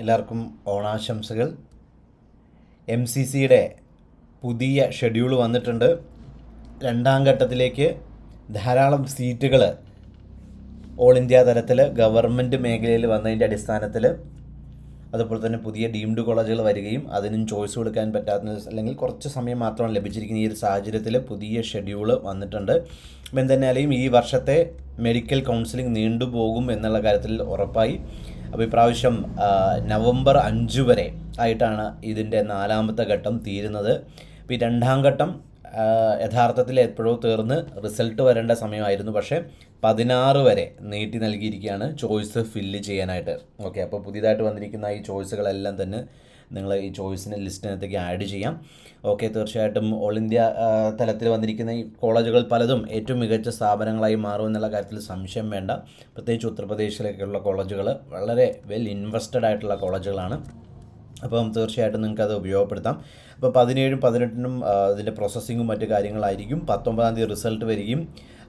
എല്ലാവർക്കും ഓണാശംസകൾ. M C സിയുടെ പുതിയ ഷെഡ്യൂൾ വന്നിട്ടുണ്ട്. രണ്ടാം ഘട്ടത്തിലേക്ക് ധാരാളം സീറ്റുകൾ ഓൾ ഇന്ത്യ തലത്തിൽ ഗവൺമെന്റ് മേഖലയിൽ വന്നതിന്റെ അടിസ്ഥാനത്തിൽ അതുപോലെ തന്നെ പുതിയ ഡീംഡ് കോളേജുകൾ വരികയും അതിനും ചോയ്സ് കൊടുക്കാൻ പറ്റാത്ത അല്ലെങ്കിൽ കുറച്ച് സമയം മാത്രമാണ് ലഭിച്ചിരിക്കുന്ന ഈ ഒരു സാഹചര്യത്തിൽ പുതിയ ഷെഡ്യൂൾ വന്നിട്ടുണ്ട്. എന്തെന്നാലും ഈ വർഷത്തെ മെഡിക്കൽ കൗൺസിലിംഗ് നീണ്ടുപോകും എന്നുള്ള കാര്യത്തിൽ ഉറപ്പായി. അപ്പോൾ ഇപ്രാവശ്യം നവംബർ അഞ്ച് വരെ ആയിട്ടാണ് ഇതിന്റെ നാലാമത്തെ ഘട്ടം തീരുന്നത്. ഇപ്പോൾ ഈ രണ്ടാം ഘട്ടം യഥാർത്ഥത്തിൽ എപ്പോഴോ തീർന്ന് റിസൾട്ട് വരേണ്ട സമയമായിരുന്നു. പക്ഷേ പതിനാറ് വരെ നീട്ടി നൽകിയിരിക്കുകയാണ് ചോയ്സ് ഫില്ല് ചെയ്യാനായിട്ട്. ഓക്കെ അപ്പോൾ പുതിയതായിട്ട് വന്നിരിക്കുന്ന ഈ ചോയ്സുകളെല്ലാം തന്നെ നിങ്ങൾ ഈ ചോയ്സിന് ലിസ്റ്റിനകത്തേക്ക് ആഡ് ചെയ്യാം. ഓക്കെ തീർച്ചയായിട്ടും ഓൾ ഇന്ത്യ തലത്തിൽ വന്നിരിക്കുന്ന ഈ കോളേജുകൾ പലതും ഏറ്റവും മികച്ച സ്ഥാപനങ്ങളായി മാറും എന്നുള്ള കാര്യത്തിൽ സംശയം വേണ്ട. പ്രത്യേകിച്ച് ഉത്തർപ്രദേശിലേക്കുള്ള കോളേജുകൾ വളരെ വെൽ ഇൻവെസ്റ്റഡ് ആയിട്ടുള്ള കോളേജുകളാണ്. അപ്പം തീർച്ചയായിട്ടും നിങ്ങൾക്കത് ഉപയോഗപ്പെടുത്താം. അപ്പോൾ പതിനേഴും പതിനെട്ടിനും ഇതിന്റെ പ്രോസസ്സിങ്ങും മറ്റു കാര്യങ്ങളായിരിക്കും. പത്തൊമ്പതാം തീയതി റിസൾട്ട് വരികയും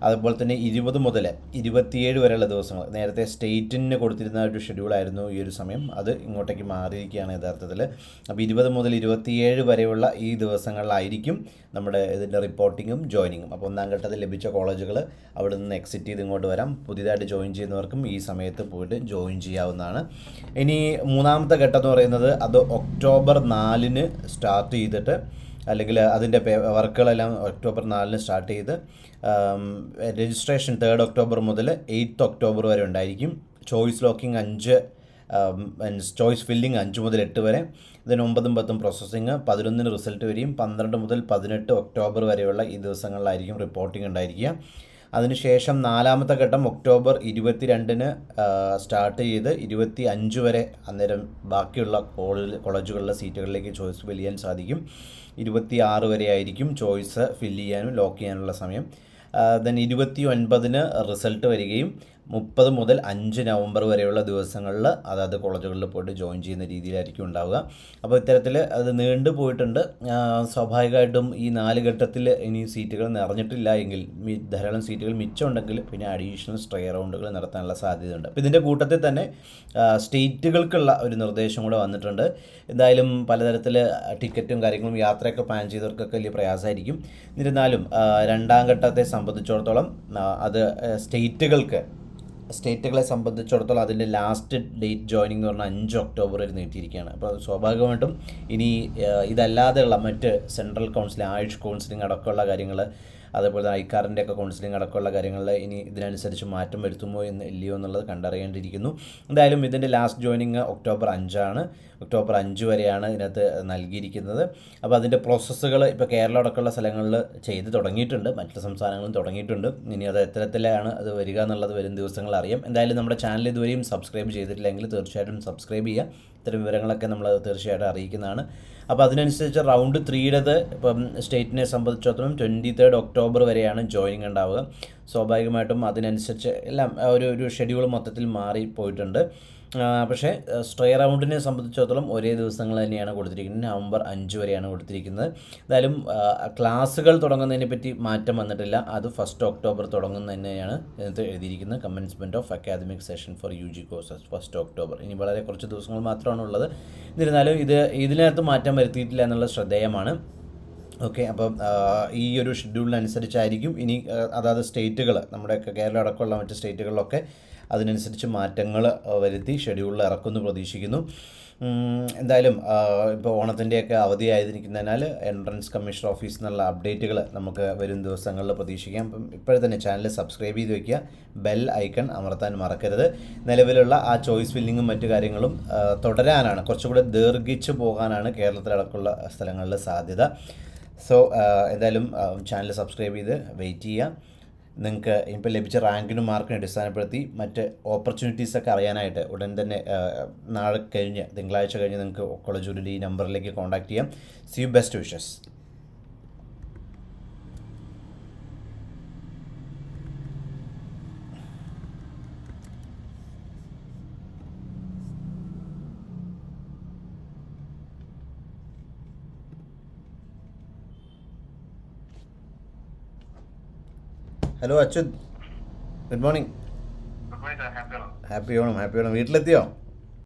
അതുപോലെ തന്നെ ഇരുപത് മുതൽ ഇരുപത്തിയേഴ് വരെയുള്ള ദിവസങ്ങൾ നേരത്തെ സ്റ്റേറ്റിന് കൊടുത്തിരുന്ന ഒരു ഷെഡ്യൂളായിരുന്നു ഈ ഒരു സമയം. അത് ഇങ്ങോട്ടേക്ക് മാറിയിരിക്കുകയാണ് യഥാർത്ഥത്തിൽ. അപ്പോൾ ഇരുപത് മുതൽ ഇരുപത്തിയേഴ് വരെയുള്ള ഈ ദിവസങ്ങളിലായിരിക്കും നമ്മുടെ ഇതിന്റെ റിപ്പോർട്ടിങ്ങും ജോയിനിങ്ങും അപ്പോൾ ഒന്നാം ഘട്ടത്തിൽ ലഭിച്ച കോളേജുകൾ അവിടെ നിന്ന് എക്സിറ്റ് ചെയ്ത് ഇങ്ങോട്ട് വരാം. പുതിയതായിട്ട് ജോയിൻ ചെയ്യുന്നവർക്കും ഈ സമയത്ത് പോയിട്ട് ജോയിൻ ചെയ്യാവുന്നതാണ്. ഇനി മൂന്നാമത്തെ ഘട്ടം എന്ന് പറയുന്നത് അത് ഒക്ടോബർ നാലിന് സ്റ്റാർട്ട് ചെയ്തിട്ട് അല്ലെങ്കിൽ അതിന്റെ വർക്കുകളെല്ലാം ഒക്ടോബർ നാലിന് സ്റ്റാർട്ട് ചെയ്ത് രജിസ്ട്രേഷൻ തേർഡ് ഒക്ടോബർ മുതൽ എയ്ത്ത് ഒക്ടോബർ വരെ ഉണ്ടായിരിക്കും. ചോയ്സ് ലോക്കിംഗ് അഞ്ച് ചോയ്സ് ഫില്ലിംഗ് അഞ്ച് മുതൽ എട്ട് വരെ. ഇതിന് ഒമ്പതും പത്തും പ്രോസസ്സിങ് പതിനൊന്നിന് റിസൾട്ട് വരെയും പന്ത്രണ്ട് മുതൽ പതിനെട്ട് ഒക്ടോബർ വരെയുള്ള ഈ ദിവസങ്ങളിലായിരിക്കും റിപ്പോർട്ടിംഗ് ഉണ്ടായിരിക്കുക. അതിനുശേഷം നാലാമത്തെ ഘട്ടം ഒക്ടോബർ ഇരുപത്തിരണ്ടിന് സ്റ്റാർട്ട് ചെയ്ത് ഇരുപത്തി അഞ്ച് വരെ അന്നേരം ബാക്കിയുള്ള കോളേജ് കോളേജുകളിലെ സീറ്റുകളിലേക്ക് ചോയ്സ് ഫില്ല് ചെയ്യാൻ സാധിക്കും. ഇരുപത്തി ആറ് വരെ ആയിരിക്കും ചോയ്സ് ഫില്ല് ചെയ്യാനും ലോക്ക് ചെയ്യാനുള്ള സമയം. ദെൻ ഇരുപത്തി ഒൻപതിന് റിസൾട്ട് വരികയും മുപ്പത് മുതൽ അഞ്ച് നവംബർ വരെയുള്ള ദിവസങ്ങളിൽ അതായത് കോളേജുകളിൽ പോയിട്ട് ജോയിൻ ചെയ്യുന്ന രീതിയിലായിരിക്കും ഉണ്ടാവുക. അപ്പോൾ ഇത്തരത്തിൽ അത് നീണ്ടു പോയിട്ടുണ്ട്. സ്വാഭാവികമായിട്ടും ഈ നാല് ഘട്ടത്തിൽ ഇനി സീറ്റുകൾ നിറഞ്ഞിട്ടില്ല എങ്കിൽ ധാരാളം സീറ്റുകൾ മിച്ചമുണ്ടെങ്കിൽ പിന്നെ അഡീഷണൽ സ്ട്രേ റൗണ്ടുകൾ നടത്താനുള്ള സാധ്യതയുണ്ട്. അപ്പോൾ ഇതിന്റെ കൂട്ടത്തിൽ തന്നെ സ്റ്റേറ്റുകൾക്കുള്ള ഒരു നിർദ്ദേശം കൂടെ വന്നിട്ടുണ്ട്. എന്തായാലും പലതരത്തിൽ ടിക്കറ്റും കാര്യങ്ങളും യാത്രയൊക്കെ പ്ലാൻ ചെയ്തവർക്കൊക്കെ വലിയ പ്രയാസമായിരിക്കും. എന്നിരുന്നാലും രണ്ടാം ഘട്ടത്തെ സംബന്ധിച്ചിടത്തോളം അത് സ്റ്റേറ്റുകൾക്ക് സ്റ്റേറ്റുകളെ സംബന്ധിച്ചിടത്തോളം അതിന്റെ ലാസ്റ്റ് ഡേറ്റ് ജോയിനിങ് എന്ന് പറഞ്ഞാൽ അഞ്ച് ഒക്ടോബർ വരെ നീട്ടിയിരിക്കുകയാണ്. അപ്പോൾ സ്വാഭാവികമായിട്ടും ഇനി ഇതല്ലാതെയുള്ള മറ്റ് സെൻട്രൽ കൗൺസിലിംഗ് ആയുഷ് കൗൺസിലിംഗ് അടക്കമുള്ള കാര്യങ്ങൾ അതേപോലെ ഐക്കാറിന്റെ ഒക്കെ കൗൺസിലിംഗ് അടക്കമുള്ള കാര്യങ്ങളിൽ ഇനി ഇതിനനുസരിച്ച് മാറ്റം വരുത്തുമോ എന്ന് ഇല്ലയോ എന്നുള്ളത് കണ്ടറിയേണ്ടിയിരിക്കുന്നു. എന്തായാലും ഇതിന്റെ ലാസ്റ്റ് ജോയിനിങ് ഒക്ടോബർ അഞ്ചാണ്. ഒക്ടോബർ അഞ്ച് വരെയാണ് ഇതിനകത്ത് നൽകിയിരിക്കുന്നത്. അപ്പോൾ അതിന്റെ പ്രോസസ്സുകൾ ഇപ്പോൾ കേരളം അടക്കമുള്ള സ്ഥലങ്ങളിൽ ചെയ്ത് തുടങ്ങിയിട്ടുണ്ട്. മറ്റു സംസ്ഥാനങ്ങളും തുടങ്ങിയിട്ടുണ്ട്. ഇനി അത് എത്തരത്തിലാണ് അത് വരിക എന്നുള്ളത് വരും ദിവസങ്ങൾ അറിയാം. എന്തായാലും നമ്മുടെ ചാനൽ ഇതുവരെയും സബ്സ്ക്രൈബ് ചെയ്തിട്ടില്ലെങ്കിൽ തീർച്ചയായിട്ടും സബ്സ്ക്രൈബ് ചെയ്യുക. ഇത്തരം വിവരങ്ങളൊക്കെ നമ്മൾ തീർച്ചയായിട്ടും അറിയിക്കുന്നതാണ്. അപ്പോൾ അതിനനുസരിച്ച് റൗണ്ട് ത്രീയുടേത് ഇപ്പം സ്റ്റേറ്റിനെ സംബന്ധിച്ചിടത്തോളം ട്വന്റി തേർഡ് ഒക്ടോബർ വരെയാണ് ജോയിനിങ് ഉണ്ടാവുക. സ്വാഭാവികമായിട്ടും അതിനനുസരിച്ച് എല്ലാം ഒരു ഒരു ഷെഡ്യൂൾ മൊത്തത്തിൽ മാറി പോയിട്ടുണ്ട്. പക്ഷേ സ്ട്രേ റൗണ്ടിനെ സംബന്ധിച്ചിടത്തോളം ഒരേ ദിവസങ്ങൾ തന്നെയാണ് കൊടുത്തിരിക്കുന്നത്. നവംബർ അഞ്ച് വരെയാണ് കൊടുത്തിരിക്കുന്നത്. എന്തായാലും ക്ലാസ്സുകൾ തുടങ്ങുന്നതിനെ പറ്റി മാറ്റം വന്നിട്ടില്ല. അത് ഫസ്റ്റ് ഒക്ടോബർ തുടങ്ങുന്ന തന്നെയാണ് ഇതിനകത്ത് എഴുതിയിരിക്കുന്നത്. Commencement of academic session for U G courses first October ഇനി വളരെ കുറച്ച് ദിവസങ്ങൾ മാത്രമാണ് ഉള്ളത് എന്നിരുന്നാലും ഇത് ഇതിനകത്ത് മാറ്റം വരുത്തിയിട്ടില്ല എന്നുള്ള ശ്രദ്ധേയമാണ്. ഓക്കെ അപ്പം ഈ ഒരു ഷെഡ്യൂളിനനുസരിച്ചായിരിക്കും ഇനി അതാത് സ്റ്റേറ്റുകൾ നമ്മുടെയൊക്കെ കേരളം അടക്കമുള്ള മറ്റ് സ്റ്റേറ്റുകളിലൊക്കെ അതിനനുസരിച്ച് മാറ്റങ്ങൾ വരുത്തി ഷെഡ്യൂളിൽ ഇറക്കുമെന്ന് പ്രതീക്ഷിക്കുന്നു. എന്തായാലും ഇപ്പോൾ ഓണത്തിന്റെയൊക്കെ അവധിയായിരിക്കുന്നതിനാൽ എൻട്രൻസ് കമ്മീഷൻ ഓഫീസിൽ നിന്നുള്ള അപ്ഡേറ്റുകൾ നമുക്ക് വരും ദിവസങ്ങളിൽ പ്രതീക്ഷിക്കാം. അപ്പം ഇപ്പോഴെ തന്നെ ചാനൽ സബ്സ്ക്രൈബ് ചെയ്ത് വയ്ക്കുക ബെൽ ഐക്കൺ അമർത്താൻ മറക്കരുത്. നിലവിലുള്ള ആ ചോയ്സ് ഫില്ലിങ്ങും മറ്റു കാര്യങ്ങളും തുടരാനാണ് കുറച്ചുകൂടെ ദീർഘിച്ചു പോകാനാണ് കേരളത്തിലടക്കമുള്ള സ്ഥലങ്ങളിൽ സാധ്യത. സോ എന്തായാലും ചാനൽ സബ്സ്ക്രൈബ് ചെയ്ത് വെയിറ്റ് ചെയ്യുക നിങ്ങൾക്ക് ഇപ്പോൾ ലഭിച്ച റാങ്കിനും മാർക്കിനും അടിസ്ഥാനപ്പെടുത്തി മറ്റ് ഓപ്പർച്യൂണിറ്റീസൊക്കെ അറിയാനായിട്ട് ഉടൻ തന്നെ നാളെ കഴിഞ്ഞ് തിങ്കളാഴ്ച കഴിഞ്ഞ് നിങ്ങൾക്ക് കോളേജ് ഈ നമ്പറിലേക്ക് കോൺടാക്റ്റ് ചെയ്യാം. See you best wishes hello Achyut good morning happy Onam happy Onam വീട്ടിലെത്തിയോ?